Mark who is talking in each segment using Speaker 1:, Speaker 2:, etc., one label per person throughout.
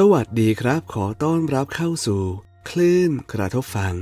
Speaker 1: สวัสดีครับ ขอต้อนรับเข้าสู่ คลื่นกระทบฟัง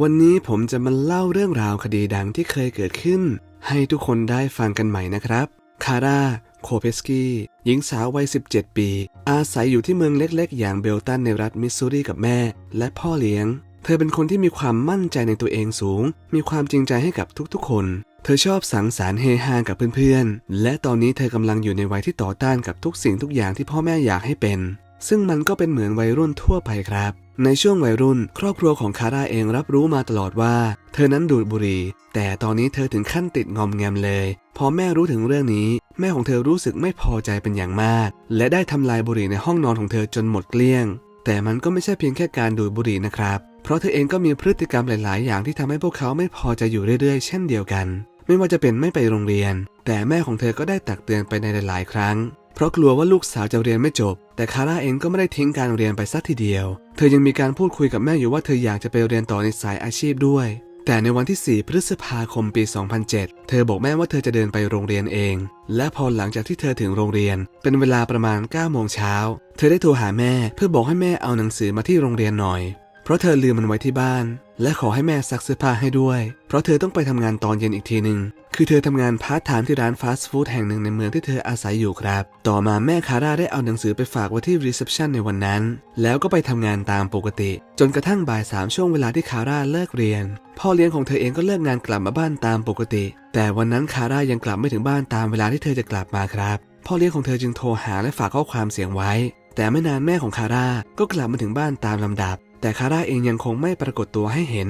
Speaker 1: วันนี้ผมจะมาเล่าเรื่องราวคดีดังที่เคยเกิดขึ้น ให้ทุกคนได้ฟังกันใหม่นะครับ คาร่า โคเปสกี้ หญิงสาววัย 17 ปี อาศัยอยู่ที่เมืองเล็กๆ อย่างเบลตันในรัฐมิสซูรีกับแม่ และพ่อเลี้ยง เธอเป็นคนที่มีความมั่นใจในตัวเองสูง มีความจริงใจให้กับทุกๆ คน เธอชอบสังสรรค์เฮฮากับเพื่อนๆ และตอนนี้เธอกำลังอยู่ในวัยที่ต่อต้านกับทุกสิ่งทุกอย่างที่พ่อแม่อยากให้เป็น ซึ่งมันก็เป็นเหมือนวัยรุ่นทั่วไปครับ ในช่วงวัยรุ่น ครอบครัวของคาร่าเองรับรู้มาตลอดว่า เธอนั้นดูดบุหรี่ แต่ตอนนี้เธอถึงขั้นติดงอมแงมเลย พอแม่รู้ถึงเรื่องนี้ แม่ของเธอรู้สึกไม่พอใจเป็นอย่างมาก และได้ทำลายบุหรี่ในห้องนอนของเธอจนหมดเกลี้ยง แต่มันก็ไม่ใช่เพียงแค่การดูดบุหรี่นะครับ เพราะเธอเองก็มีพฤติกรรมหลาย ๆ อย่างที่ทำให้พวกเขาไม่พอใจอยู่เรื่อย ๆ เช่นเดียวกัน ไม่ว่าจะเป็นไม่ไปโรงเรียน แต่แม่ของเธอก็ได้ตักเตือนไปในหลาย ๆ ครั้ง เพราะกลัวว่าลูกสาวจะเรียนไม่จบ แต่คาร่าเองก็ไม่ได้ทิ้งการเรียนไปสักทีเดียว เธอยังมีการพูดคุยกับแม่อยู่ว่าเธออยากจะไปเรียนต่อในสายอาชีพด้วย แต่ในวันที่ 4 พฤษภาคมปี 2007 เธอบอกแม่ว่าเธอจะเดินไปโรงเรียนเอง และพอหลังจากที่เธอถึงโรงเรียน เป็นเวลาประมาณ9โมงเช้า เธอได้โทรหาแม่เพื่อบอกให้แม่เอาหนังสือมาที่โรงเรียนหน่อย เพราะเธอลืมมันไว้ที่บ้าน และขอให้แม่ซักเสื้อผ้าให้ด้วย เพราะเธอต้องไปทำงานตอนเย็นอีกทีหนึ่งคือเธอทำงานพาร์ทไทม์ที่ร้านฟาสต์ฟู้ดแห่งหนึ่งในเมืองที่เธออาศัยอยู่ครับ ต่อมาแม่คาร่าได้เอาหนังสือไปฝากไว้ที่รีเซพชันในวันนั้น แล้วก็ไปทำงานตามปกติ จนกระทั่งบ่ายสามช่วงเวลาที่คาร่าเลิกเรียน พ่อเลี้ยงของเธอเองก็เลิกงานกลับมาบ้านตามปกติ แต่วันนั้นคาร่ายังกลับไม่ถึงบ้านตามเวลาที่เธอจะกลับมาครับ พ่อเลี้ยงของเธอจึงโทรหาและฝากข้อความเสียงไว้ แต่ไม่นานแม่ของคาร่าก็กลับมาถึงบ้านตามลำดับ แต่คาร่าเองยังคงไม่ปรากฏตัวให้เห็น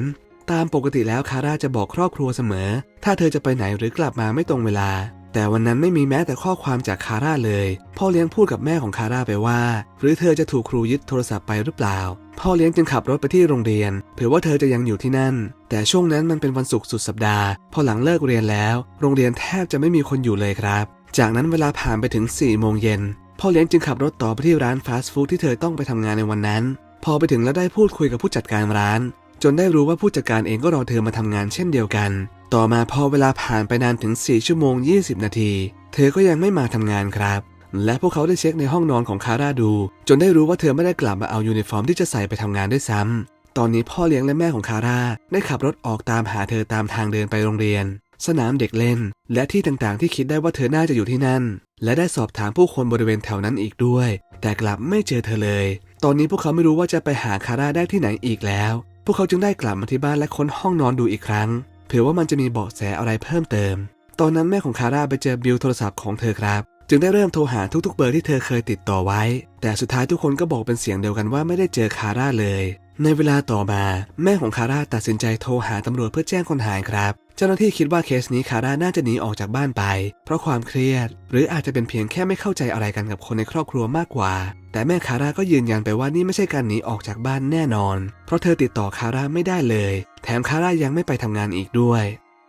Speaker 1: ตามปกติแล้วคาร่าจะบอกครอบครัวเสมอ ถ้าเธอจะไปไหนหรือกลับมาไม่ตรงเวลา แต่วันนั้นไม่มีแม้แต่ข้อความจากคาร่าเลย พ่อเลี้ยงพูดกับแม่ของคาร่าไปว่า หรือเธอจะถูกครูยึดโทรศัพท์ไปหรือเปล่า พ่อเลี้ยงจึงขับรถไปที่โรงเรียนเผื่อว่าเธอจะยังอยู่ที่นั่น แต่ช่วงนั้นมันเป็นวันศุกร์สุดสัปดาห์ พอหลังเลิกเรียนแล้ว โรงเรียนแทบจะไม่มีคนอยู่เลยครับ จากนั้นเวลาผ่านไปถึง4ี่โมงเย็นพ่อเลี้ยงจึงขับรถต่อไปที่ร้านฟาสต์ฟู้ดที่เธอต้องไปทำงานในวันนั้น พอไปถึงแล้วได้พูดคุยกับผู้จัดการร้าน จนได้รู้ว่าผู้จัดการเองก็รอเธอมาทำงานเช่นเดียวกัน ต่อมาพอเวลาผ่านไปนานถึง 4 ชั่วโมง 20 นาที เธอก็ยังไม่มาทำงานครับ และพวกเขาได้เช็คในห้องนอนของคาร่าดู จนได้รู้ว่าเธอไม่ได้กลับมาเอายูนิฟอร์มที่จะใส่ไปทำงานด้วยซ้ำตอนนี้พ่อเลี้ยงและแม่ของคาร่าได้ขับรถออกตามหาเธอตามทางเดินไปโรงเรียน สนามเด็กเล่น และที่ต่างๆ ที่คิดได้ว่าเธอน่าจะอยู่ที่นั่น และได้สอบถามผู้คนบริเวณแถวนั้นอีกด้วย แต่กลับไม่เจอเธอเลย ตอนนี้พวกเขาไม่รู้ว่าจะไปหาคาร่าได้ที่ไหนอีกแล้ว พวกเขาจึงได้กลับมาที่บ้านและค้นห้องนอนดูอีกครั้ง เผื่อว่ามันจะมีเบาะแสอะไรเพิ่มเติม ตอนนั้นแม่ของคาร่าไปเจอบิลโทรศัพท์ของเธอครับ จึงได้เริ่มโทรหาทุกๆ เบอร์ที่เธอเคยติดต่อไว้ แต่สุดท้ายทุกคนก็บอกเป็นเสียงเดียวกันว่าไม่ได้เจอคาร่าเลย ในเวลาต่อมา แม่ของคาร่าตัดสินใจโทรหาตำรวจเพื่อแจ้งคนหายครับเจ้าหน้าที่คิดว่าเคสนี้คาร่าน่าจะหนีออกจากบ้านไป เพราะความเครียด หรืออาจจะเป็นเพียงแค่ไม่เข้าใจอะไรกันกับคนในครอบครัวมากกว่า แต่แม่คาร่าก็ยืนยันไปว่านี่ไม่ใช่การหนีออกจากบ้านแน่นอน เพราะเธอติดต่อคาร่าไม่ได้เลย แถมคาร่ายังไม่ไปทำงานอีกด้วย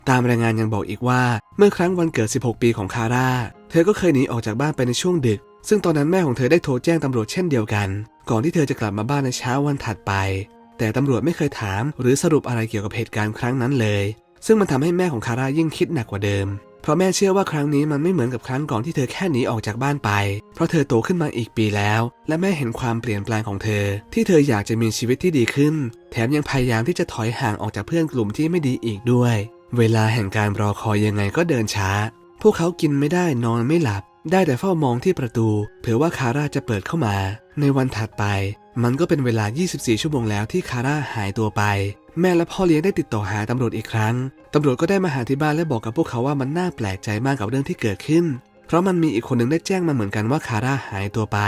Speaker 1: ตามรายงานยังบอกอีกว่า เมื่อครั้งวันเกิด 16 ปีของคาร่า เธอก็เคยหนีออกจากบ้านไปในช่วงดึก ซึ่งตอนนั้นแม่ของเธอได้โทรแจ้งตำรวจเช่นเดียวกัน ก่อนที่เธอจะกลับมาบ้านในเช้าวันถัดไป แต่ตำรวจไม่เคยถาม หรือสรุปอะไรเกี่ยวกับเหตุการณ์ครั้งนั้นเลย ซึ่งมันทำให้แม่ของคาร่ายิ่งคิดหนักกว่าเดิม เพราะแม่เชื่อว่าครั้งนี้มันไม่เหมือนกับครั้งก่อนที่เธอแค่หนีออกจากบ้านไป เพราะเธอโตขึ้นมาอีกปีแล้ว และแม่เห็นความเปลี่ยนแปลงของเธอ ที่เธออยากจะมีชีวิตที่ดีขึ้น แถมยังพยายามที่จะถอยห่างออกจากเพื่อนกลุ่มที่ไม่ดีอีกด้วย เวลาแห่งการรอคอยยังไงก็เดินช้า พวกเขากินไม่ได้นอนไม่หลับ ได้แต่เฝ้ามองที่ประตู เผื่อว่าคาร่าจะเปิดเข้ามา ในวันถัดไป มันก็เป็นเวลา 24 ชั่วโมงแล้วที่คาร่าหายตัวไป แม่และพ่อเลี้ยงได้ติดต่อหาตำรวจอีกครั้ง ตำรวจก็ได้มาหาที่บ้านและบอกกับพวกเขาว่ามันน่าแปลกใจมากกับเรื่องที่เกิดขึ้น เพราะมันมีอีกคนหนึ่งได้แจ้งมาเหมือนกันว่าคาร่าหายตัวไป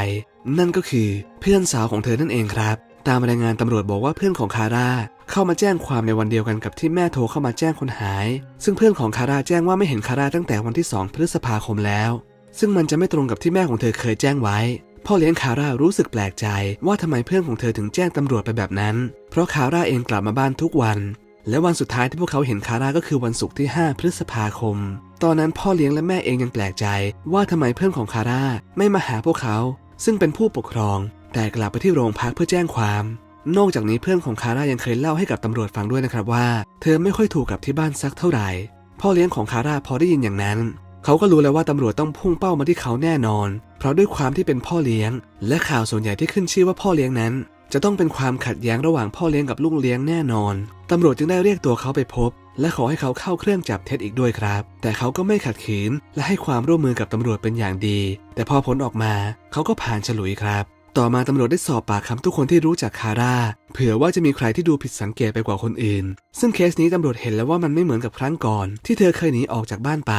Speaker 1: นั่นก็คือเพื่อนสาวของเธอนั่นเองครับ ตามรายงานตำรวจบอกว่าเพื่อนของคาร่าเข้ามาแจ้งความในวันเดียวกันกับที่แม่โทรเข้ามาแจ้งคนหาย ซึ่งเพื่อนของคาร่าแจ้งว่าไม่เห็นคาร่าตั้งแต่วันที่ 2 พฤษภาคมแล้ว ซึ่งมันจะไม่ตรงกับที่แม่ของเธอเคยแจ้งไว้ พ่อเลี้ยงคาร่ารู้สึกแปลกใจว่าทำไมเพื่อนของเธอถึงแจ้งตำรวจไปแบบนั้น เพราะคาร่าเองกลับมาบ้านทุกวัน และวันสุดท้ายที่พวกเขาเห็นคาร่าก็คือวันศุกร์ที่ 5 พฤษภาคม ตอนนั้นพ่อเลี้ยงและแม่เองยังแปลกใจ ว่าทำไมเพื่อนของคาร่าไม่มาหาพวกเขา ซึ่งเป็นผู้ปกครอง แต่กลับไปที่โรงพักเพื่อแจ้งความนอกจากนี้เพื่อนของคาร่ายังเคยเล่าให้กับตำรวจฟังด้วยนะครับว่า เธอไม่ค่อยถูกกับที่บ้านสักเท่าไหร่ พ่อเลี้ยงของคาร่าพอได้ยินอย่างนั้น เขาก็รู้แล้วว่าตำรวจต้องพุ่งเป้ามาที่เขาแน่นอน เพราะด้วยความที่เป็นพ่อเลี้ยง และข่าวส่วนใหญ่ที่ขึ้นชื่อว่าพ่อเลี้ยงนั้น จะต้องเป็นความขัดแย้งระหว่างพ่อเลี้ยงกับลูกเลี้ยงแน่นอน ตำรวจจึงได้เรียกตัวเขาไปพบ และขอให้เขาเข้าเครื่องจับเท็จอีกด้วยครับ แต่เขาก็ไม่ขัดขืน และให้ความร่วมมือกับตำรวจเป็นอย่างดี แต่พอผลออกมาเขาก็ผ่านฉลุยครับต่อมาตำรวจได้สอบปากคำทุกคนที่รู้จักคาร่า เผื่อว่าจะมีใครที่ดูผิดสังเกตไปกว่าคนอื่น ซึ่งเคสนี้ตำรวจเห็นแล้วว่ามันไม่เหมือนกับครั้งก่อน ที่เธอเคยหนีออกจากบ้านไป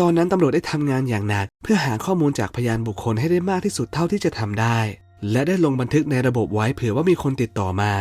Speaker 1: ตอนนั้นตำรวจได้ทำงานอย่างหนัก เพื่อหาข้อมูลจากพยานบุคคลให้ได้มากที่สุดเท่าที่จะทำได้ และได้ลงบันทึกในระบบไว้เผื่อว่ามีคนติดต่อมา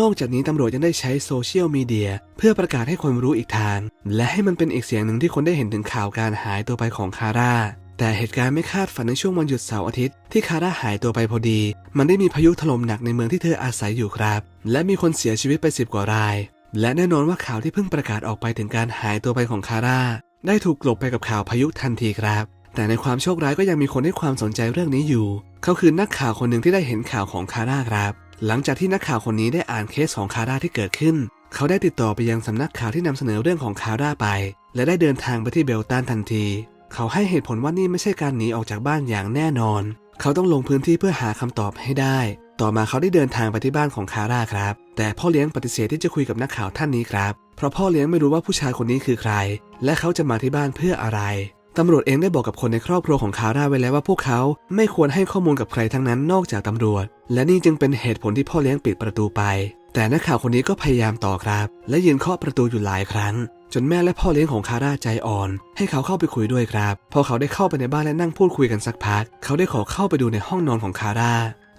Speaker 1: นอกจากนี้ตำรวจยังได้ใช้โซเชียลมีเดียเพื่อประกาศให้คนรู้อีกทาง และให้มันเป็นอีกเสียงหนึ่งที่คนได้เห็นถึงข่าวการหายตัวไปของคาร่าแต่เหตุการณ์ไม่คาดฝันในช่วงวันหยุดเสาร์อาทิตย์ที่คาร่าหายตัวไปพอดี มันได้มีพายุถล่มหนักในเมืองที่เธออาศัยอยู่ครับ และมีคนเสียชีวิตไปสิบกว่าราย และแน่นอนว่าข่าวที่เพิ่งประกาศออกไปถึงการหายตัวไปของคาร่า ได้ถูกกลบไปกับข่าวพายุทันทีครับ แต่ในความโชคร้ายก็ยังมีคนให้ความสนใจเรื่องนี้อยู่ เขาคือนักข่าวคนหนึ่งที่ได้เห็นข่าวของคาร่าครับ หลังจากที่นักข่าวคนนี้ได้อ่านเคสของคาร่าที่เกิดขึ้น เขาได้ติดต่อไปยังสำนักข่าวที่นำเสนอเรื่องของคาร่าไป และได้เดินทางไปที่เบลตันทันที เขาให้เหตุผลว่านี่ไม่ใช่การหนีออกจากบ้านอย่างแน่นอน เขาต้องลงพื้นที่เพื่อหาคำตอบให้ได้ ต่อมาเขาได้เดินทางไปที่บ้านของคาร่าครับ แต่พ่อเลี้ยงปฏิเสธที่จะคุยกับนักข่าวท่านนี้ครับ เพราะพ่อเลี้ยงไม่รู้ว่าผู้ชายคนนี้คือใคร และเขาจะมาที่บ้านเพื่ออะไรตำรวจเองได้บอกกับคนในครอบครัวของคาร่าไว้แล้วว่าพวกเขาไม่ควรให้ข้อมูลกับใครทั้งนั้นนอกจากตำรวจ และนี่จึงเป็นเหตุผลที่พ่อเลี้ยงปิดประตูไป แต่นักข่าวคนนี้ก็พยายามต่อครับ และยืนเคาะประตูอยู่หลายครั้ง จนแม่และพ่อเลี้ยงของคาร่าใจอ่อน ให้เขาเข้าไปคุยด้วยครับ พอเขาได้เข้าไปในบ้านและนั่งพูดคุยกันสักพัก เขาได้ขอเข้าไปดูในห้องนอนของคาร่า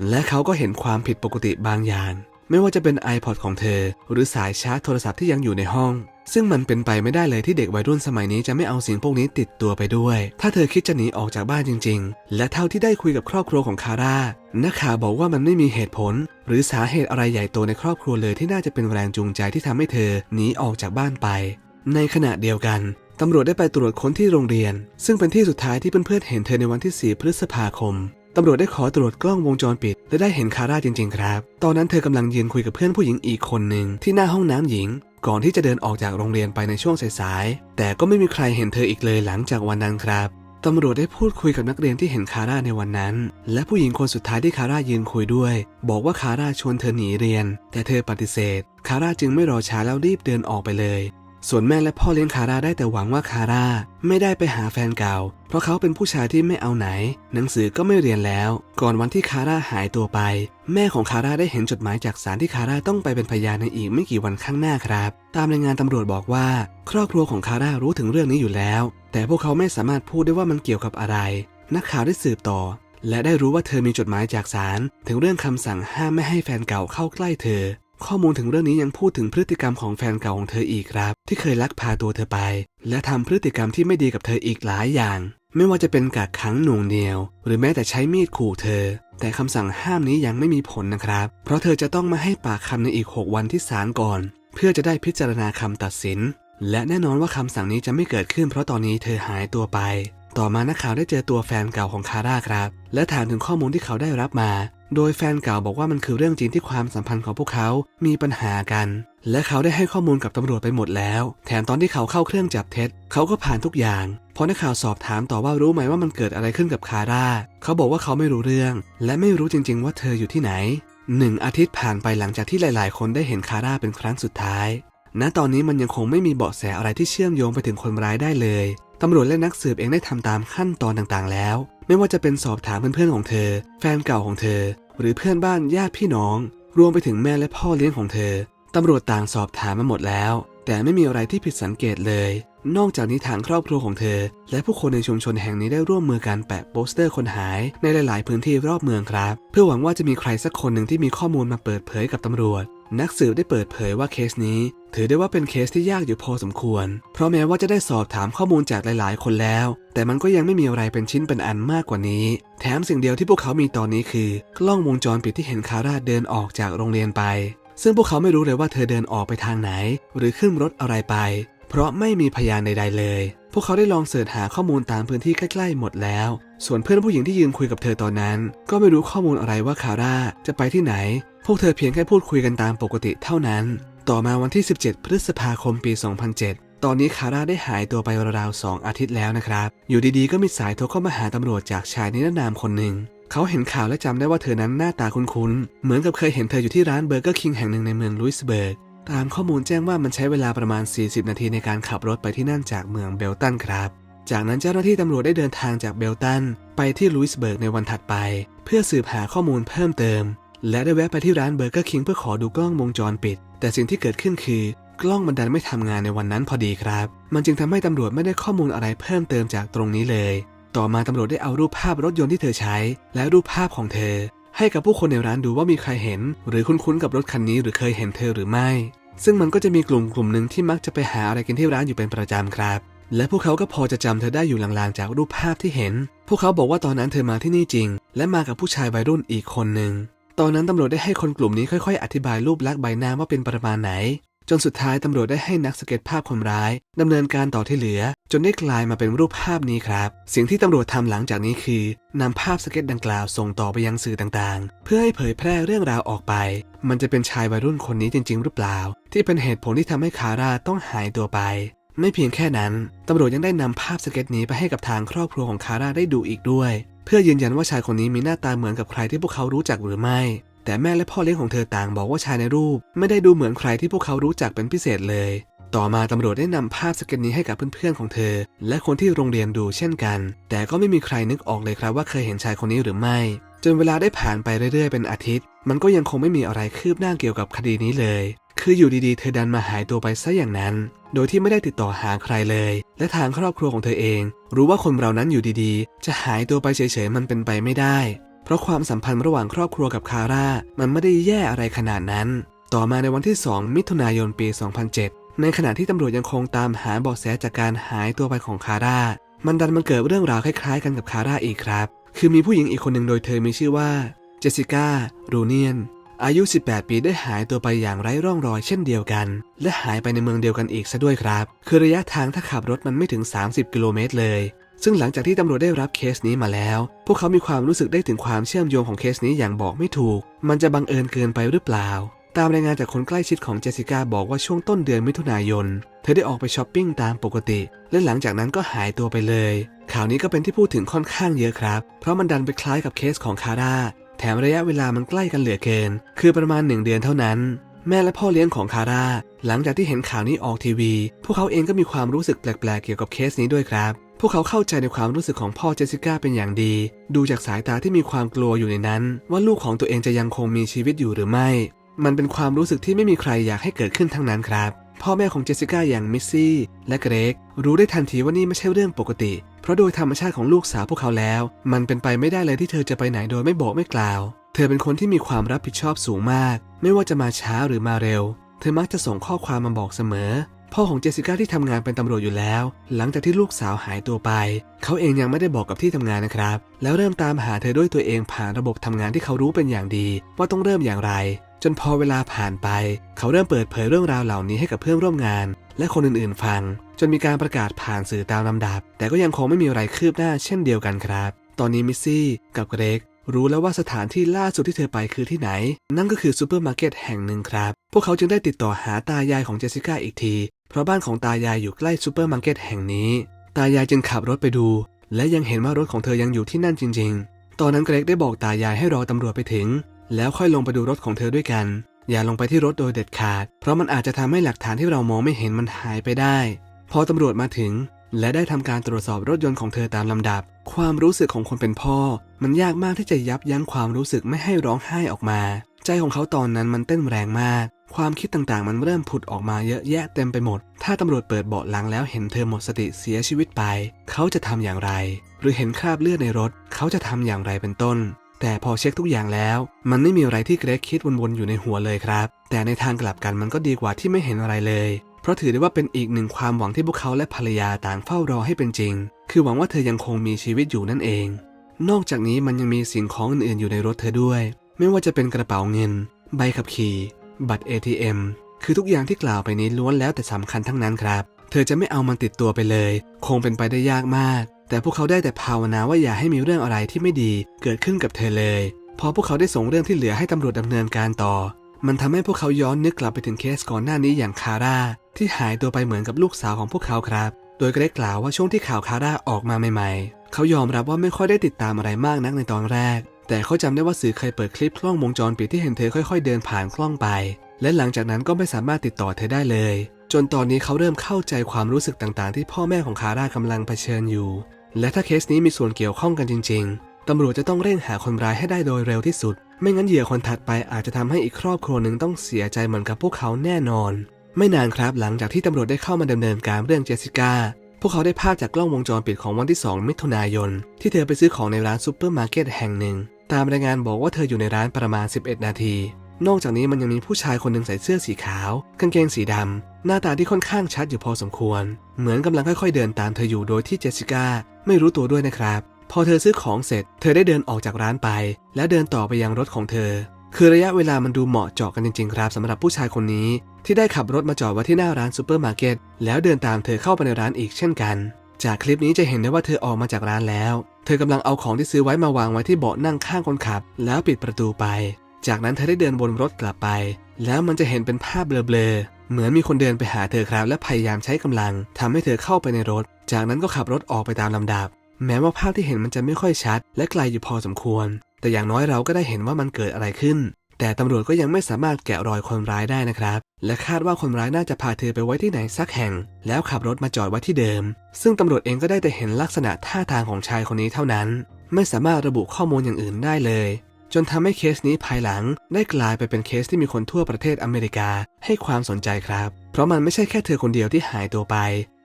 Speaker 1: และเขาก็เห็นความผิดปกติบางอย่าง ไม่ว่าจะเป็น iPod ของเธอ หรือสายชาร์จโทรศัพท์ที่ยังอยู่ในห้อง ซึ่งมันเป็นไปไม่ได้เลยที่เด็กวัยรุ่นสมัยนี้จะไม่เอาสิ่งพวกนี้ติดตัวไปด้วย ถ้าเธอคิดจะหนีออกจากบ้านจริง ๆ และเท่าที่ได้คุยกับครอบครัวของคาร่านักข่าวบอกว่ามันไม่มีเหตุผล หรือสาเหตุอะไรใหญ่โตในครอบครัวเลยที่น่าจะเป็นแรงจูงใจที่ทำให้เธอหนีออกจากบ้านไป ในขณะเดียวกันตำรวจได้ไปตรวจค้นที่โรงเรียน ซึ่งเป็นที่สุดท้ายที่เพื่อนๆเห็นเธอในวันที่ 4 พฤษภาคม ตำรวจได้ขอตรวจกล้องวงจรปิด และได้เห็นคาร่าจริง ๆ ครับ ตอนนั้นเธอกำลังยืนคุยกับเพื่อนผู้หญิงอีกคนหนึ่งที่หน้าห้องน้ำหญิง ก่อนที่จะเดินออกจากโรงเรียนไปในช่วงสายๆ แต่ก็ไม่มีใครเห็นเธออีกเลยหลังจากวันนั้นครับตำรวจได้พูดคุยกับนักเรียนที่เห็นคาร่าในวันนั้น และผู้หญิงคนสุดท้ายที่คาร่ายืนคุยด้วย บอกว่าคาร่าชวนเธอหนีเรียน แต่เธอปฏิเสธ คาร่าจึงไม่รอช้าแล้วรีบเดินออกไปเลย ส่วนแม่และพ่อเลี้ยงคาร่าได้แต่หวังว่าคาร่าไม่ได้ไปหาแฟนเก่า เพราะเขาเป็นผู้ชายที่ไม่เอาไหน หนังสือก็ไม่เรียนแล้ว ก่อนวันที่คาร่าหายตัวไป แม่ของคาร่าได้เห็นจดหมายจากศาลที่คาร่าต้องไปเป็นพยานในอีกไม่กี่วันข้างหน้าครับ ตามรายงานตำรวจบอกว่า ครอบครัวของคาร่ารู้ถึงเรื่องนี้อยู่แล้ว แต่พวกเขาไม่สามารถพูดได้ว่ามันเกี่ยวกับอะไร นักข่าวได้สืบต่อและได้รู้ว่าเธอมีจดหมายจากศาลถึงเรื่องคำสั่งห้ามไม่ให้แฟนเก่าเข้าใกล้เธอ ข้อมูลถึงเรื่องนี้ยังพูดถึงพฤติกรรมของแฟนเก่าของเธออีกครับ ที่เคยลักพาตัวเธอไป และทำพฤติกรรมที่ไม่ดีกับเธออีกหลายอย่าง ไม่ว่าจะเป็นกักขังหน่วงเหนียว หรือแม้แต่ใช้มีดขู่เธอ แต่คำสั่งห้ามนี้ยังไม่มีผลนะครับ เพราะเธอจะต้องมาให้ปากคำในอีก 6 วันที่ศาลก่อน เพื่อจะได้พิจารณาคำตัดสิน และแน่นอนว่าคำสั่งนี้จะไม่เกิดขึ้น เพราะตอนนี้เธอหายตัวไป ต่อมานักข่าวได้เจอตัวแฟนเก่าของคาร่าครับ และถามถึงข้อมูลที่เขาได้รับมา โดยแฟนเก่าบอกว่ามันคือเรื่องจริงที่ความสัมพันธ์ของพวกเขามีปัญหากัน และเขาได้ให้ข้อมูลกับตำรวจไปหมดแล้ว แถมตอนที่เขาเข้าเครื่องจับเท็จ เขาก็ผ่านทุกอย่างพอนักข่าวสอบถามต่อว่ารู้ไหมว่ามันเกิดอะไรขึ้นกับคาร่า เขาบอกว่าเขาไม่รู้เรื่อง และไม่รู้จริง ๆ ว่าเธออยู่ที่ไหนหนึ่งอาทิตย์ผ่านไปหลังจากที่หลาย ๆ คนได้เห็นคาร่าเป็นครั้งสุดท้าย ณ ตอนนี้มันยังคงไม่มีเบาะแสอะไรที่เชื่อมโยงไปถึงคนร้ายได้เลย ตำรวจและนักสืบเองได้ทำตามขั้นตอนต่างๆ แล้ว ไม่ว่าจะเป็นสอบถามเพื่อนๆของเธอ แฟนเก่าของเธอ หรือเพื่อนบ้านญาติพี่น้อง รวมไปถึงแม่และพ่อเลี้ยงของเธอตำรวจต่างสอบถามมาหมดแล้ว แต่ไม่มีอะไรที่ผิดสังเกตเลย นอกจากนี้ทางครอบครัวของเธอ และผู้คนในชุมชนแห่งนี้ได้ร่วมมือกันแปะโปสเตอร์คนหายในหลาย ๆ พื้นที่รอบเมืองครับ เพื่อหวังว่าจะมีใครสักคนหนึ่งที่มีข้อมูลมาเปิดเผยกับตำรวจ นักสืบได้เปิดเผยว่าเคสนี้ ถือได้ว่าเป็นเคสที่ยากอยู่พอสมควร เพราะแม้ว่าจะได้สอบถามข้อมูลจากหลาย ๆ คนแล้ว แต่มันก็ยังไม่มีอะไรเป็นชิ้นเป็นอันมากกว่านี้ แถมสิ่งเดียวที่พวกเขามีตอนนี้คือกล้องวงจรปิดที่เห็นคาร่าเดินออกจากโรงเรียนไปซึ่งพวกเขาไม่รู้เลยว่าเธอเดินออกไปทางไหน หรือขึ้นรถอะไรไป เพราะไม่มีพยานใดๆเลย พวกเขาได้ลองเสิร์ชหาข้อมูลตามพื้นที่ใกล้ๆหมดแล้ว ส่วนเพื่อนผู้หญิงที่ยืนคุยกับเธอตอนนั้น ก็ไม่รู้ข้อมูลอะไรว่าคาร่าจะไปที่ไหน พวกเธอเพียงแค่พูดคุยกันตามปกติเท่านั้น ต่อมาวันที่ 17 พฤษภาคมปี 2007ตอนนี้คาร่าได้หายตัวไปราวๆสองอาทิตย์แล้วนะครับ อยู่ดีๆ ก็มีสายโทรเข้ามาหาตำรวจจากชายนิรนามคนหนึ่ง เขาเห็นข่าวและจำได้ว่าเธอนั้นหน้าตาคุ้นๆ เหมือนกับเคยเห็นเธออยู่ที่ร้านเบอร์เกอร์คิงแห่งหนึ่งในเมืองลุยส์เบิร์ก ตามข้อมูลแจ้งว่ามันใช้เวลาประมาณ 40 นาทีในการขับรถไปที่นั่นจากเมืองเบลตันครับ จากนั้นเจ้าหน้าที่ตำรวจได้เดินทางจากเบลตัน ไปที่ลุยส์เบิร์กในวันถัดไป เพื่อสืบหาข้อมูลเพิ่มเติม และได้แวะไปที่ร้านเบอร์เกอร์คิงเพื่อขอดูกล้องวงจรปิด แต่สิ่งที่เกิดขึ้นคือกล้องมันดันไม่ทำงานในวันนั้นพอดีครับ มันจึงทำให้ตำรวจไม่ได้ข้อมูลอะไรเพิ่มเติมจากตรงนี้เลย ต่อมาตำรวจได้เอารูปภาพรถยนต์ที่เธอใช้ และรูปภาพของเธอ ให้กับผู้คนในร้านดูว่ามีใครเห็น หรือคุ้นๆกับรถคันนี้หรือเคยเห็นเธอหรือไม่ ซึ่งมันก็จะมีกลุ่มกลุ่มหนึ่งที่มักจะไปหาอะไรกินที่ร้านอยู่เป็นประจำครับ และพวกเขาก็พอจะจำเธอได้อยู่ลางๆ จากรูปภาพที่เห็น พวกเขาบอกว่าตอนนั้นเธอมาที่นี่จริง และมากับผู้ชายวัยรุ่นอีกคนหนึ่งตอนนั้นตำรวจได้ให้คนกลุ่มนี้ค่อยๆ อธิบายรูปลักษณ์ใบหน้าว่าเป็นประมาณไหน จนสุดท้ายตำรวจได้ให้นักสเก็ตภาพคนร้ายดำเนินการต่อที่เหลือ จนได้กลายมาเป็นรูปภาพนี้ครับ สิ่งที่ตำรวจทำหลังจากนี้คือนำภาพสเก็ตดังกล่าวส่งต่อไปยังสื่อต่างๆ เพื่อให้เผยแพร่เรื่องราวออกไป มันจะเป็นชายวัยรุ่นคนนี้จริง ๆ หรือเปล่า ที่เป็นเหตุผลที่ทำให้คาร่าต้องหายตัวไป ไม่เพียงแค่นั้นตำรวจยังได้นำภาพสเก็ตนี้ไปให้กับทางครอบครัวของคาร่าได้ดูอีกด้วย เพื่อยืนยันว่าชายคนนี้มีหน้าตาเหมือนกับใครที่พวกเขารู้จักหรือไม่ แต่แม่และพ่อเลี้ยงของเธอต่างบอกว่าชายในรูป ไม่ได้ดูเหมือนใครที่พวกเขารู้จักเป็นพิเศษเลย ต่อมาตำรวจได้นำภาพสเก็ตนี้ให้กับเพื่อนๆของเธอ และคนที่โรงเรียนดูเช่นกัน แต่ก็ไม่มีใครนึกออกเลยครับว่าเคยเห็นชายคนนี้หรือไม่ จนเวลาได้ผ่านไปเรื่อยๆเป็นอาทิตย์ มันก็ยังคงไม่มีอะไรคืบหน้าเกี่ยวกับคดีนี้เลย คืออยู่ดีๆ เธอดันมาหายตัวไปซะอย่างนั้น โดยที่ไม่ได้ติดต่อหาใครเลย และทางครอบครัวของเธอเอง รู้ว่าคนเรานั้นอยู่ดีๆ จะหายตัวไปเฉยๆมันเป็นไปไม่ได้ เพราะความสัมพันธ์ระหว่างครอบครัวกับคาร่ามันไม่ได้แย่อะไรขนาดนั้น ต่อมาในวันที่ 2 มิถุนายนปี 2007 ในขณะที่ตำรวจยังคงตามหาเบาะแสจากการหายตัวไปของคาร่า มันดันมันเกิดเรื่องราวคล้ายๆ กันกับคาร่าอีกครับ คือมีผู้หญิงอีกคนหนึ่งโดยเธอมีชื่อว่าเจสสิก้า รูเนียน อายุ 18 ปีได้หายตัวไปอย่างไร้ร่องรอยเช่นเดียวกัน และหายไปในเมืองเดียวกันอีกซะด้วยครับ คือระยะทางถ้าขับรถมันไม่ถึง 30 กิโลเมตรเลย ซึ่งหลังจากที่ตำรวจได้รับเคสนี้มาแล้ว พวกเขามีความรู้สึกได้ถึงความเชื่อมโยงของเคสนี้อย่างบอกไม่ถูก มันจะบังเอิญเกินไปหรือเปล่า ตามรายงานจากคนใกล้ชิดของเจสิก้าบอกว่าช่วงต้นเดือนมิถุนายน เธอได้ออกไปช้อปปิ้งตามปกติ และหลังจากนั้นก็หายตัวไปเลย ข่าวนี้ก็เป็นที่พูดถึงค่อนข้างเยอะครับ เพราะมันดันไปคล้ายกับเคสของคาร่า แถมระยะเวลามันใกล้กันเหลือเกิน คือประมาณหนึ่งเดือนเท่านั้นแม่และพ่อเลี้ยงของคาร่า หลังจากที่เห็นข่าวนี้ออกทีวี พวกเขาเองก็มีความรู้สึกแปลกๆเกี่ยวกับเคสนี้ด้วยครับ พวกเขาเข้าใจในความรู้สึกของพ่อเจสสิก้าเป็นอย่างดี ดูจากสายตาที่มีความกลัวอยู่ในนั้น ว่าลูกของตัวเองจะยังคงมีชีวิตอยู่หรือไม่ มันเป็นความรู้สึกที่ไม่มีใครอยากให้เกิดขึ้นทั้งนั้นครับ พ่อแม่ของเจสสิก้าอย่างมิสซี่และเกรก รู้ได้ทันทีว่านี่ไม่ใช่เรื่องปกติ เพราะโดยธรรมชาติของลูกสาวพวกเขาแล้ว มันเป็นไปไม่ได้เลยที่เธอจะไปไหนโดยไม่บอกไม่กล่าว เธอเป็นคนที่มีความรับผิดชอบสูงมาก ไม่ว่าจะมาช้าหรือมาเร็ว เธอมักจะส่งข้อความมาบอกเสมอ พ่อของเจสิก้าที่ทำงานเป็นตำรวจอยู่แล้ว หลังจากที่ลูกสาวหายตัวไป เขาเองยังไม่ได้บอกกับที่ทำงานนะครับ แล้วเริ่มตามหาเธอด้วยตัวเองผ่านระบบทำงานที่เขารู้เป็นอย่างดี ว่าต้องเริ่มอย่างไร จนพอเวลาผ่านไป เขาเริ่มเปิดเผยเรื่องราวเหล่านี้ให้กับเพื่อนร่วมงาน และคนอื่นๆฟัง จนมีการประกาศผ่านสื่อตามลำดับ แต่ก็ยังคงไม่มีอะไรคืบหน้าเช่นเดียวกันครับ ตอนนี้มิซี่กับเกรกรู้แล้วว่าสถานที่ล่าสุดที่เธอไปคือที่ไหน นั่นก็คือซูเปอร์มาร์เก็ตแห่งหนึ่งครับ พวกเขาจึงได้ติดต่อหาตายายของเจสิก้าอีกที เพราะบ้านของตายายอยู่ใกล้ซูเปอร์มาร์เก็ตแห่งนี้ ตายายจึงขับรถไปดู และยังเห็นว่ารถของเธอยังอยู่ที่นั่นจริง ๆ ตอนนั้นเกรกได้บอกตายายให้รอตำรวจไปถึง แล้วค่อยลงไปดูรถของเธอด้วยกัน อย่าลงไปที่รถโดยเด็ดขาด เพราะมันอาจจะทำให้หลักฐานที่เรามองไม่เห็นมันหายไปได้ พอตำรวจมาถึง และได้ทำการตรวจสอบรถยนต์ของเธอตามลำดับ ความรู้สึกของคนเป็นพ่อ มันยากมากที่จะยับยั้งความรู้สึกไม่ให้ร้องไห้ออกมา ใจของเขาตอนนั้นมันเต้นแรงมาก ความคิดต่างๆ มันเริ่มผุดออกมาเยอะแยะเต็มไปหมด ถ้าตำรวจเปิดเบาะหลังแล้วเห็นเธอหมดสติเสียชีวิตไป เขาจะทำอย่างไร หรือเห็นคราบเลือดในรถ เขาจะทำอย่างไรเป็นต้น แต่พอเช็คทุกอย่างแล้ว มันไม่มีอะไรที่เกรกคิดวนๆอยู่ในหัวเลยครับ แต่ในทางกลับกันมันก็ดีกว่าที่ไม่เห็นอะไรเลย เพราะถือได้ว่าเป็นอีกหนึ่งความหวังที่พวกเขาและภรรยาต่างเฝ้ารอให้เป็นจริง คือหวังว่าเธอยังคงมีชีวิตอยู่นั่นเอง นอกจากนี้มันยังมีสิ่งของอื่นๆอยู่ในรถเธอด้วย ไม่ว่าจะเป็นกระเป๋าเงิน ใบขับขี่ บัตร ATM คือทุกอย่างที่กล่าวไปนี้ล้วนแล้วแต่สำคัญทั้งนั้นครับ เธอจะไม่เอามันติดตัวไปเลย คงเป็นไปได้ยากมาก แต่พวกเขาได้แต่ภาวนาว่าอย่าให้มีเรื่องอะไรที่ไม่ดีเกิดขึ้นกับเธอเลย พอพวกเขาได้ส่งเรื่องที่เหลือให้ตำรวจดำเนินการต่อ มันทำให้พวกเขาย้อนนึกกลับไปถึงเคสก่อนหน้านี้อย่างคาร่าที่หายตัวไปเหมือนกับลูกสาวของพวกเขาครับ โดยเกรกกล่าวว่าช่วงที่ข่าวคาร่าออกมาใหม่ ๆ เขายอมรับว่าไม่ค่อยได้ติดตามอะไรมากนักในตอนแรก แต่เขาจำได้ว่าสื่อเคยเปิดคลิปกล้องวงจรปิดที่เห็นเธอค่อย ๆ เดินผ่านกล้องไป และหลังจากนั้นก็ไม่สามารถติดต่อเธอได้เลย จนตอนนี้เขาเริ่มเข้าใจความรู้สึกต่างๆ ที่พ่อแม่ของคาร่ากำลังเผชิญอยู่ และถ้าเคสนี้มีส่วนเกี่ยวข้องกันจริง ๆตำรวจจะต้องเร่งหาคนร้ายให้ได้โดยเร็วที่สุด ไม่งั้นเหยื่อคนถัดไปอาจจะทำให้อีกครอบครัวหนึ่งต้องเสียใจเหมือนกับพวกเขาแน่นอน ไม่นานครับหลังจากที่ตำรวจได้เข้ามาดำเนินการเรื่องเจสสิก้าพวกเขาได้ภาพจากกล้องวงจรปิดของวันที่ 2 มิถุนายน ที่เธอไปซื้อของในร้านซูเปอร์มาร์เก็ตแห่งหนึ่ง ตามรายงานบอกว่าเธออยู่ในร้านประมาณ 11 นาที นอกจากนี้มันยังมีผู้ชายคนหนึ่งใส่เสื้อสีขาว กางเกงสีดำ หน้าตาที่ค่อนข้างชัดอยู่พอสมควร เหมือนกำลังค่อยๆ เดินตามเธออยู่โดยที่เจสสิก้าไม่รู้ตัวด้วยนะครับ พอเธอซื้อของเสร็จ เธอได้เดินออกจากร้านไป และเดินต่อไปยังรถของเธอ คือระยะเวลามันดูเหมาะเจาะกันจริงๆ ครับสำหรับผู้ชายคนนี้ ที่ได้ขับรถมาจอดไว้ที่หน้าร้านซูเปอร์มาร์เก็ตแล้วเดินตามเธอเข้าไปในร้านอีกเช่นกัน จากคลิปนี้จะเห็นได้ว่าเธอออกมาจากร้านแล้ว เธอกำลังเอาของที่ซื้อไว้มาวางไว้ที่เบาะนั่งข้างคนขับ แล้วปิดประตูไป จากนั้นเธอได้เดินวนรถกลับไป แล้วมันจะเห็นเป็นภาพเบลอๆ เหมือนมีคนเดินไปหาเธอครับและพยายามใช้กำลังทำให้เธอเข้าไปในรถ จากนั้นก็ขับรถออกไปตามลำดับ แม้ว่าภาพที่เห็นมันจะไม่ค่อยชัด และไกลอยู่พอสมควร แต่อย่างน้อยเราก็ได้เห็นว่ามันเกิดอะไรขึ้น แต่ตำรวจก็ยังไม่สามารถแกะรอยคนร้ายได้นะครับ และคาดว่าคนร้ายน่าจะพาเธอไปไว้ที่ไหนสักแห่ง แล้วขับรถมาจอดไว้ที่เดิม ซึ่งตำรวจเองก็ได้แต่เห็นลักษณะท่าทางของชายคนนี้เท่านั้น ไม่สามารถระบุข้อมูลอย่างอื่นได้เลย จนทำให้เคสนี้ภายหลัง ได้กลายไปเป็นเคสที่มีคนทั่วประเทศอเมริกาให้ความสนใจครับ เพราะมันไม่ใช่แค่เธอคนเดียวที่หายตัวไป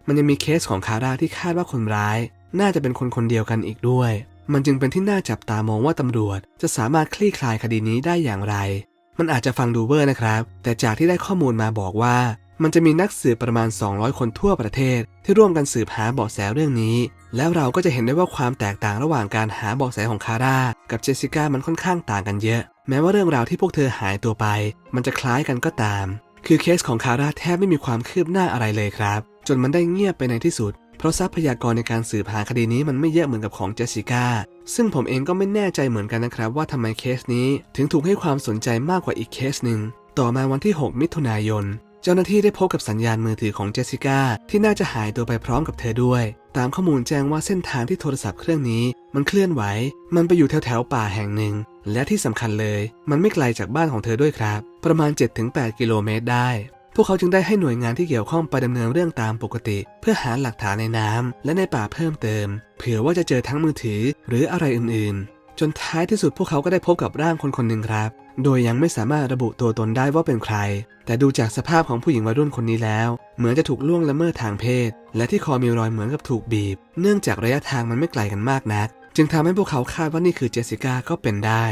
Speaker 1: มันยังมีเคสของคาร่าที่คาดว่าคนร้าย น่าจะเป็นคนคนเดียวกันอีกด้วย มันจึงเป็นที่น่าจับตามองว่าตำรวจจะสามารถคลี่คลายคดีนี้ได้อย่างไร มันอาจจะฟังดูเวอร์นะครับ แต่จากที่ได้ข้อมูลมาบอกว่า มันจะมีนักสืบประมาณ 200 คนทั่วประเทศ ที่ร่วมกันสืบหาเบาะแสเรื่องนี้ แล้วเราก็จะเห็นได้ว่าความแตกต่างระหว่างการหาเบาะแสของคาร่ากับเจสสิก้ามันค่อนข้างต่างกันเยอะ แม้ว่าเรื่องราวที่พวกเธอหายตัวไป มันจะคล้ายกันก็ตาม คือเคสของคาร่าแทบไม่มีความคืบหน้าอะไรเลยครับ จนมันได้เงียบไปในที่สุด เพราะทรัพยากรในการสืบหาคดีนี้มันไม่เยอะเหมือนกับของเจสสิก้าซึ่งผมเองก็ไม่แน่ใจเหมือนกันนะครับ ว่าทำไมเคสนี้ถึงถูกให้ความสนใจมากกว่าอีกเคสหนึ่งต่อมาวันที่ 6 มิถุนายน เจ้าหน้าที่ได้พบกับสัญญาณมือถือของเจสสิก้าที่น่าจะหายตัวไปพร้อมกับเธอด้วย ตามข้อมูลแจ้งว่าเส้นทางที่โทรศัพท์เครื่องนี้ มันเคลื่อนไหว มันไปอยู่แถวแถวๆป่าแห่งหนึ่ง และที่สำคัญเลย มันไม่ไกลจากบ้านของเธอด้วยครับ ประมาณ 7-8 กิโลเมตรได้ พวกเขาจึงได้ให้หน่วยงานที่เกี่ยวข้องไปดำเนินเรื่องตามปกติ เพื่อหาหลักฐานในน้ำและในป่าเพิ่มเติม เผื่อว่าจะเจอทั้งมือถือหรืออะไรอื่นๆ จนท้ายที่สุดพวกเขาก็ได้พบกับร่างคนคนหนึ่งครับ โดยยังไม่สามารถระบุตัวตนได้ว่าเป็นใคร แต่ดูจากสภาพของผู้หญิงวัยรุ่นคนนี้แล้ว เหมือนจะถูกล่วงละเมิดทางเพศ และที่คอมีรอยเหมือนกับถูกบีบ เนื่องจากระยะทางมันไม่ไกลกันมากนัก จึงทำให้พวกเขาคาดว่านี่คือเจสสิก้าก็เป็นได้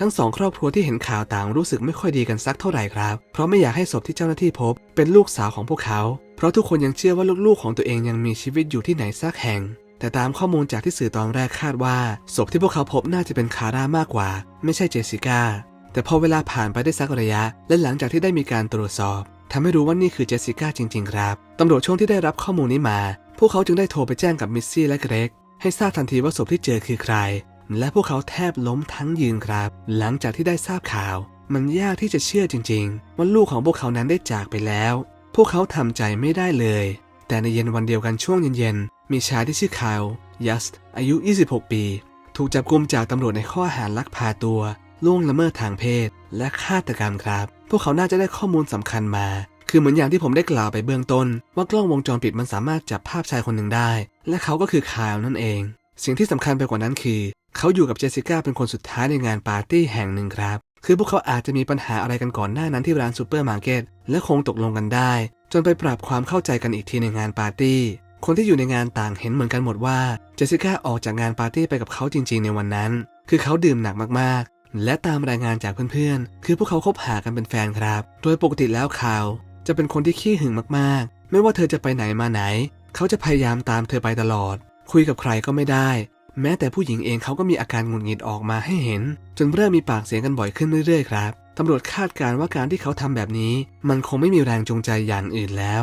Speaker 1: ทั้งสองครอบครัวที่เห็นข่าวต่างรู้สึกไม่ค่อยดีกันสักเท่าไหร่ครับ เพราะไม่อยากให้ศพที่เจ้าหน้าที่พบ เป็นลูกสาวของพวกเขา เพราะทุกคนยังเชื่อว่าลูกๆของตัวเองยังมีชีวิตอยู่ที่ไหนสักแห่ง แต่ตามข้อมูลจากที่สื่อตอนแรกคาดว่าศพที่พวกเขาพบน่าจะเป็นคาร่ามากกว่า ไม่ใช่เจสสิก้า แต่พอเวลาผ่านไปได้สักระยะ และหลังจากที่ได้มีการตรวจสอบทำให้รู้ว่านี่คือเจสสิก้าจริง ๆ ครับตำรวจช่วงที่ได้รับข้อมูลนี้มา พวกเขาจึงได้โทรไปแจ้งกับมิสซี่และเกรกให้ทราบทันทีว่าศพที่เจอคือใคร และพวกเขาแทบล้มทั้งยืนครับ หลังจากที่ได้ทราบข่าว มันยากที่จะเชื่อจริง ๆ ว่าลูกของพวกเขานั้นได้จากไปแล้ว พวกเขาทำใจไม่ได้เลย แต่ในเย็นวันเดียวกันช่วงเย็นๆมีชายที่ชื่อคายลยัสต์อายุ 26 ปี ถูกจับกุมจากตำรวจในข้อหาลักพาตัวล่วงละเมิดทางเพศ และฆาตกรรมครับ พวกเขาน่าจะได้ข้อมูลสำคัญมาคือเหมือนอย่างที่ผมได้กล่าวไปเบื้องต้น ว่ากล้องวงจรปิดมันสามารถจับภาพชายคนหนึ่งได้ และเขาก็คือคายนั่นเอง สิ่งที่สำคัญไปกว่านั้นคือ เขาอยู่กับเจสสิก้าเป็นคนสุดท้ายในงานปาร์ตี้แห่งหนึ่งครับ คือพวกเขาอาจจะมีปัญหาอะไรกันก่อนหน้านั้นที่ร้านซูเปอร์มาร์เก็ตและคงตกลงกันได้ จนไปปรับความเข้าใจกันอีกทีในงานปาร์ตี้ คนที่อยู่ในงานต่างเห็นเหมือนกันหมดว่าเจสสิก้าออกจากงานปาร์ตี้ไปกับเขาจริง ๆ ในวันนั้น คือเขาดื่มหนักมากๆ และตามรายงานจากเพื่อนๆ คือพวกเขาคบหากันเป็นแฟนครับ โดยปกติแล้วคาจะเป็นคนที่ขี้หึงมากๆ ไม่ว่าเธอจะไปไหนมาไหน เขาจะพยายามตามเธอไปตลอด คุยกับใครก็ไม่ได้ แม้แต่ผู้หญิงเองเขาก็มีอาการหงุดหงิดออกมาให้เห็น จนเริ่มมีปากเสียงกันบ่อยขึ้นเรื่อยๆครับตำรวจคาดการณ์ว่าการที่เขาทำแบบนี้ มันคงไม่มีแรงจูงใจอย่างอื่นแล้ว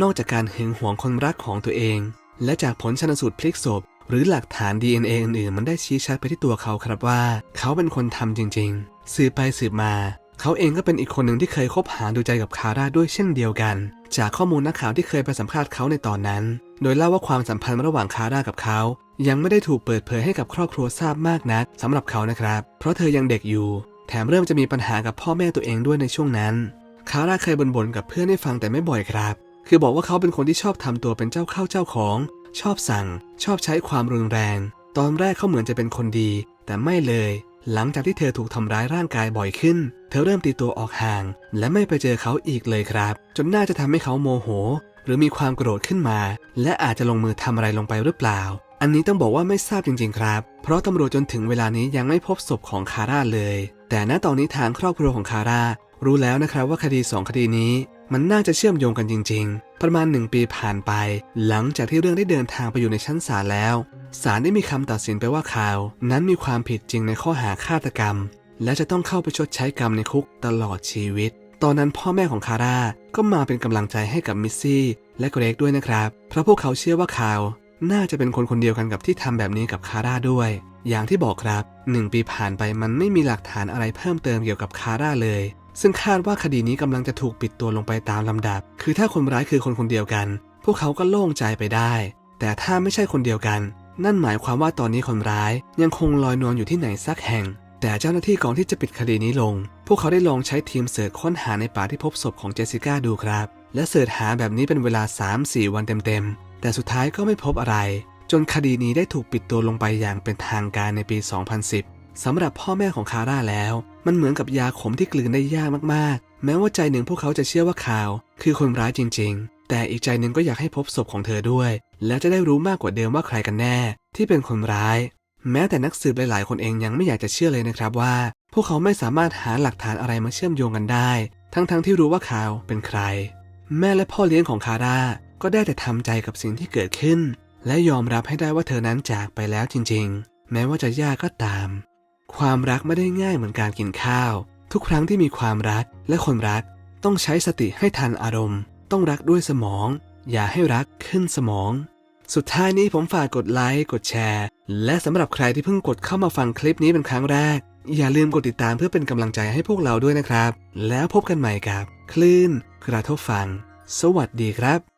Speaker 1: นอกจากการหึงหวงคนรักของตัวเอง และจากผลชนสูตรพลิกศพ หรือหลักฐาน DNA อื่นๆ มันได้ชี้ชัดไปที่ตัวเขาครับว่า เขาเป็นคนทำจริงๆ สืบไปสืบมา เขาเองก็เป็นอีกคนหนึ่งที่เคยคบหาดูใจกับคาร่าด้วยเช่นเดียวกัน จากข้อมูลนักข่าวที่เคยไปสัมภาษณ์เขาในตอนนั้น โดยเล่าว่าความสัมพันธ์ระหว่างคาร่ากับเขา ยังไม่ได้ถูกเปิดเผยให้กับครอบครัวทราบมากนักสำหรับเขานะครับ เพราะเธอยังเด็กอยู่ แถมเริ่มจะมีปัญหากับพ่อแม่ตัวเองด้วยในช่วงนั้น คาร่าเคยบ่นๆกับเพื่อนให้ฟังแต่ไม่บ่อยครับ คือบอกว่าเขาเป็นคนที่ชอบทำตัวเป็นเจ้าเข้าเจ้าของ ชอบสั่ง ชอบใช้ความรุนแรง ตอนแรกเขาเหมือนจะเป็นคนดี แต่ไม่เลย หลังจากที่เธอถูกทำร้ายร่างกายบ่อยขึ้น เธอเริ่มตีตัวออกห่าง และไม่ไปเจอเขาอีกเลยครับ จนน่าจะทำให้เขาโมโห หรือมีความโกรธขึ้นมา และอาจจะลงมือทำอะไรลงไปหรือเปล่า อันนี้ต้องบอกว่าไม่ทราบจริง ๆ ครับ เพราะตำรวจจนถึงเวลานี้ยังไม่พบศพของคาร่าเลย แต่ณตอนนี้ทางครอบครัวของคาร่ารู้แล้วนะครับว่าคดีสองคดีนี้มันน่าจะเชื่อมโยงกันจริง ๆ ประมาณหนึ่งปีผ่านไป หลังจากที่เรื่องได้เดินทางไปอยู่ในชั้นศาลแล้ว ศาลได้มีคำตัดสินไปว่าข่าว นั้นมีความผิดจริงในข้อหาฆาตกรรม และจะต้องเข้าไปชดใช้กรรมในคุกตลอดชีวิต ตอนนั้นพ่อแม่ของคาร่าก็มาเป็นกำลังใจให้กับมิสซี่และเกรกด้วยนะครับ เพราะพวกเขาเชื่อว่าข่าว น่าจะเป็นคนคนเดียวกันกับที่ทำแบบนี้กับคาร่าด้วย อย่างที่บอกครับหนึ่งปีผ่านไปมันไม่มีหลักฐานอะไรเพิ่มเติมเกี่ยวกับคาร่าเลย ซึ่งคาดว่าคดีนี้กำลังจะถูกปิดตัวลงไปตามลำดับ คือถ้าคนร้ายคือคนคนเดียวกัน พวกเขาก็โล่งใจไปได้ แต่ถ้าไม่ใช่คนเดียวกัน นั่นหมายความว่าตอนนี้คนร้ายยังคงลอยนวลอยู่ที่ไหนสักแห่ง แต่เจ้าหน้าที่ก่อนที่จะปิดคดีนี้ลง พวกเขาได้ลองใช้ทีมเสิร์ชค้นหาในป่าที่พบศพของเจสสิก้าดูครับ และเสิร์ชหาแบบนี้เป็นเวลา 3-4 วันเต็มๆ แต่สุดท้ายก็ไม่พบอะไร จนคดีนี้ได้ถูกปิดตัวลงไปอย่างเป็นทางการในปี 2010 สำหรับพ่อแม่ของคาร่าแล้ว มันเหมือนกับยาขมที่กลืนได้ยากมากๆ แม้ว่าใจหนึ่งพวกเขาจะเชื่อว่าข่าว คือคนร้ายจริง ๆ แต่อีกใจหนึ่งก็อยากให้พบศพของเธอด้วย และจะได้รู้มากกว่าเดิมว่าใครกันแน่ ที่เป็นคนร้าย แม้แต่นักสืบหลายๆ คนเองยังไม่อยากจะเชื่อเลยนะครับว่า พวกเขาไม่สามารถหาหลักฐานอะไรมาเชื่อมโยงกันได้ ทั้งๆที่รู้ว่าข่าวเป็นใคร แม่และพ่อเลี้ยงของคาร่า ก็ได้แต่ทำใจกับสิ่งที่เกิดขึ้น และยอมรับให้ได้ว่าเธอนั้นจากไปแล้วจริงๆ แม้ว่าจะยากก็ตาม ความรักไม่ได้ง่ายเหมือนการกินข้าว ทุกครั้งที่มีความรักและคนรัก ต้องใช้สติให้ทันอารมณ์ ต้องรักด้วยสมอง อย่าให้รักขึ้นสมอง สุดท้ายนี้ผมฝากกดไลค์กดแชร์ และสำหรับใครที่เพิ่งกดเข้ามาฟังคลิปนี้เป็นครั้งแรก อย่าลืมกดติดตามเพื่อเป็นกำลังใจให้พวกเราด้วยนะครับ แล้วพบกันใหม่กับ คลื่นกระทบฟัง สวัสดีครับ